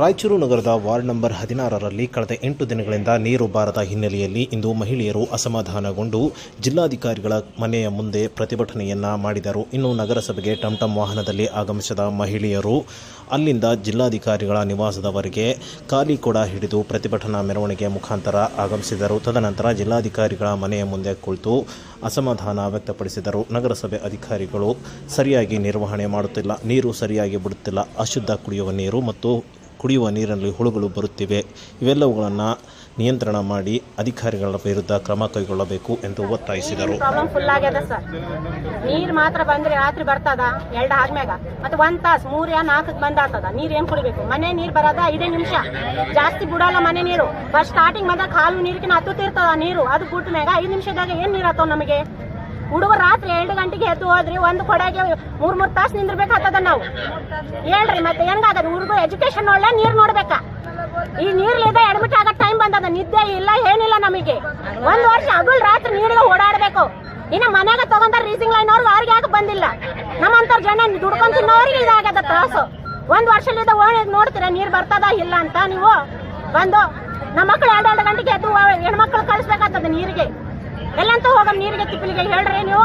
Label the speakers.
Speaker 1: ರಾಯಚೂರು ನಗರದ ward number ಹದಿನಾರರಲ್ಲಿ ಕಳೆದ ಎಂಟು ದಿನಗಳಿಂದ ನೀರು ಬಾರದ ಹಿನ್ನೆಲೆಯಲ್ಲಿ ಇಂದು ಮಹಿಳೆಯರು ಅಸಮಾಧಾನಗೊಂಡು ಜಿಲ್ಲಾಧಿಕಾರಿಗಳ ಮನೆಯ ಮುಂದೆ ಪ್ರತಿಭಟನೆಯನ್ನ ಮಾಡಿದರು. ಇನ್ನು ನಗರಸಭೆಗೆ ಟಂಟಂ ವಾಹನದಲ್ಲಿ ಆಗಮಿಸಿದ ಮಹಿಳೆಯರು ಅಲ್ಲಿಂದ ಜಿಲ್ಲಾಧಿಕಾರಿಗಳ ನಿವಾಸದವರೆಗೆ ಖಾಲಿ ಕೊಡ ಹಿಡಿದು ಪ್ರತಿಭಟನಾ ಮೆರವಣಿಗೆ ಮುಖಾಂತರ ಆಗಮಿಸಿದರು. ತದನಂತರ ಜಿಲ್ಲಾಧಿಕಾರಿಗಳ ಮನೆಯ ಮುಂದೆ ಕುಳಿತು ಅಸಮಾಧಾನ ವ್ಯಕ್ತಪಡಿಸಿದರು. ನಗರಸಭೆ ಅಧಿಕಾರಿಗಳು ಸರಿಯಾಗಿ ನಿರ್ವಹಣೆ ಮಾಡುತ್ತಿಲ್ಲ. ನೀರು ಸರಿಯಾಗಿ ಬಿಡುತ್ತಿಲ್ಲ. ಅಶುದ್ಧ ಕುಡಿಯುವ ನೀರು ಮತ್ತು ಕುಡಿಯುವ ನೀರಿನಲ್ಲಿ ಹುಳುಗಳು ಬರುತ್ತಿವೆ. ಇವೆಲ್ಲವುಗಳನ್ನು ನಿಯಂತ್ರಣ ಮಾಡಿ ಅಧಿಕಾರಿಗಳ ವಿರುದ್ಧ ಕ್ರಮ ಕೈಗೊಳ್ಳಬೇಕು ಎಂದು ಒತ್ತಾಯಿಸಿದರು.
Speaker 2: ನೀರು ಫುಲ್ ನೀರ್ ಮಾತ್ರ ಬಂದ್ರೆ ರಾತ್ರಿ ಬರ್ತದ, ಎರಡು ಆದ್ಮ್ಯಾಗ. ಮತ್ತೆ ಒಂದ್ ತಾಸ್, ಮೂರ್ ಯಾ ಬಂದಾಗ್ತದ ನೀರ್ ಏನ್ ಕುಡಿಬೇಕು? ಮನೆ ನೀರ್ ಬರದ ಐದೇ ನಿಮಿಷ. ಜಾಸ್ತಿ ಬಿಡಲ್ಲ ಮನೆ ನೀರು. ಫಸ್ಟ್ ಸ್ಟಾರ್ಟಿಂಗ್ ಬಂದಾಗ ಕಾಲು ನೀರಿಗಿನ ಹತ್ತುತ್ತಿರ್ತದ ನೀರು. ಅದು ಬಿಟ್ಟ ಮ್ಯಾಗ ಐದ್ ನಿಮಿಷದಾಗ ಏನ್ ನೀರ್ ಆತವ್ ನಮಗೆ? ಹುಡುಗ ರಾತ್ರಿ ಎರಡು ಗಂಟೆಗೆ ಎದ್ದು ಹೋದ್ರಿ ಒಂದು ಕೊಡೆಗೆ ಮೂರ್ ಮೂರ್ ತಾಸು ನಿಂದಿರ್ಬೇಕಾಗ್ತದ ನಾವು. ಹೇಳ್ರಿ, ಮತ್ತೆ ಹೆಂಗಾಗದ? ಹುಡುಗ ಎಜುಕೇಶನ್ ಒಳ್ಳೆ ನೀರ್ ನೋಡ್ಬೇಕಾ? ಈ ನೀರ್ಲಿಂದ ಅಡ್ಮಿಟ್ ಆಗೋ ಟೈಮ್ ಬಂದದ, ನಿದ್ದೆ ಇಲ್ಲ, ಏನಿಲ್ಲ ನಮಗೆ. ಒಂದ್ ವರ್ಷ ಅಗುಳ್ ರಾತ್ರಿ ನೀರಿಗೆ ಓಡಾಡ್ಬೇಕು. ಇನ್ನ ಮನೆಗೆ ತಗೊಂಡ ರೀಸಿಂಗ್ ಲೈನ್ ಅವ್ರಿಗೆ ಅವ್ರಿಗೆ ಯಾಕೆ ಬಂದಿಲ್ಲ? ನಮ್ಮಂತ ಜನ ದುಡ್ಕೊಂಡ್ ತಿನ್ನೋರಿಗೆ ಇದಾಗದ ತ್ರಾಸು. ಒಂದ್ ವರ್ಷದಿಂದ ಓಣಿ ನೋಡ್ತೀರಾ, ನೀರ್ ಬರ್ತದ ಇಲ್ಲ ಅಂತ ನೀವು? ಬಂದು, ನಮ್ಮ ಮಕ್ಳು ಎರಡು ಎರಡು ಗಂಟೆಗೆ ಎದ್ದು ಹೆಣ್ಮಕ್ಳು ಕಳಿಸ್ಬೇಕಾಗ್ತದೆ ನೀರಿಗೆ. ಎಲ್ಲಂತ ಹೋಗಮ್ ನೀರಿಗೆ ತಿಪ್ಪಲಿಗೆ ಹೇಳ್ರಿ ನೀವು.